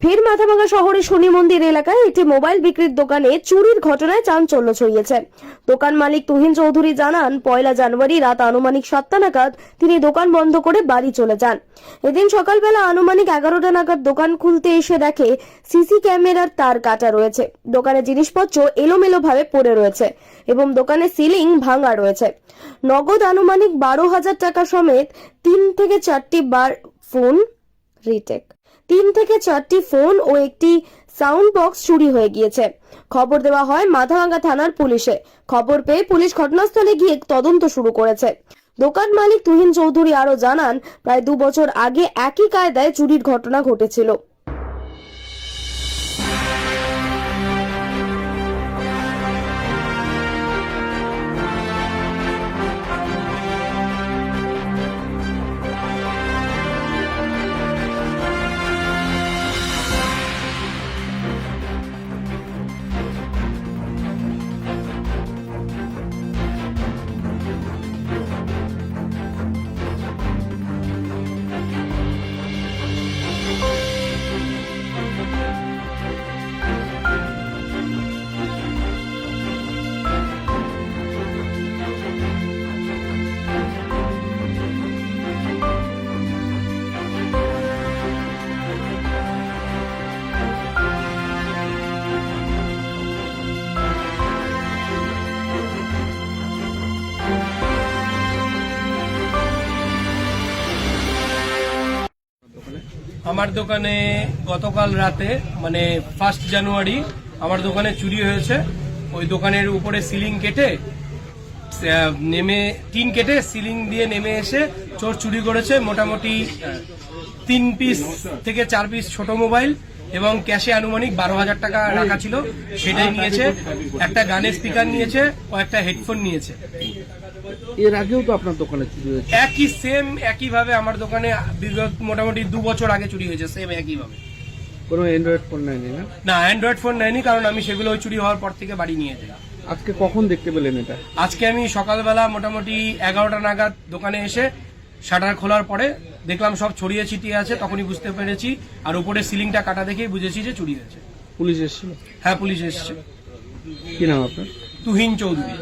ফের মাথাভাঙা শহরের শনি মন্দির এলাকায় একটি মোবাইল বিক্রির দোকানে চুরির ঘটনায় চাঞ্চল্য ছড়িয়েছে। দোকান মালিক তুহিন চৌধুরী জানান, পয়লা জানুয়ারি রাত আনুমানিক সাতটা নাগাদ তিনি দোকান বন্ধ করে বাড়ি চলে যান। এদিন সকালবেলা আনুমানিক এগারোটা নাগাদ দোকান খুলতে এসে দেখে সিসি ক্যামেরার তার কাটা রয়েছে। দোকানের জিনিসপত্র এলোমেলো ভাবে পড়ে রয়েছে এবং দোকানে সিলিং ভাঙা রয়েছে। নগদ আনুমানিক বারো হাজার টাকা সমেত তিন থেকে চারটি বার ফোন রিটেক। তিন থেকে চারটি ফোন ও একটি সাউন্ড বক্স চুরি হয়ে গিয়েছে। খবর দেওয়া হয় মাথাভাঙ্গা থানার পুলিশে। খবর পেয়ে পুলিশ ঘটনাস্থলে গিয়ে তদন্ত শুরু করেছে। দোকান মালিক তুহিন চৌধুরী আরও জানান, প্রায় দু বছর আগে একই কায়দায় চুরির ঘটনা ঘটেছিল। আমার দোকানে গতকাল রাতে মানে ফার্স্ট জানুয়ারি আমার দোকানে চুরি হয়েছে। ওই দোকানের উপরে সিলিং কেটে নেমে টিন কেটে সিলিং দিয়ে নেমে এসে চোর চুরি করেছে মোটামুটি তিন পিস থেকে চার পিস ছোট মোবাইল এবং ক্যাশে আনুমানিক বারো হাজার টাকা রাখা ছিল সেটাই নিয়েছে একটা গানের স্পিকার নিয়েছে ও একটা হেডফোন নিয়েছে। এর আগেও তো আপনার দোকানে চুরি হয়েছে। একই সেম একইভাবে আমার দোকানে বিগত মোটামুটি দু বছর আগে চুরি হয়েছে সেম একইভাবে। কোনো অ্যান্ড্রয়েড ফোন নেয়নি না? না অ্যান্ড্রয়েড ফোন নেয়নি কারণ আমি সেগুলো ওই চুরি হওয়ার পর থেকে বাড়ি নিয়ে যাই। আজকে কখন দেখতে পেলেন এটা? আজকে আমি সকালবেলা মোটামুটি এগারোটা নাগাদ দোকানে এসে শাটার খোলার পরে দেখলাম সব ছড়িয়ে ছিটিয়ে আছে তখনই বুঝতে পেরেছি। আর উপরে সিলিংটা কাটা দেখেই বুঝেছি যে চুরি হয়েছে। পুলিশ এসেছিল? হ্যাঁ পুলিশ এসেছে। কি নাম আপনার? তুহিন চৌধুরী।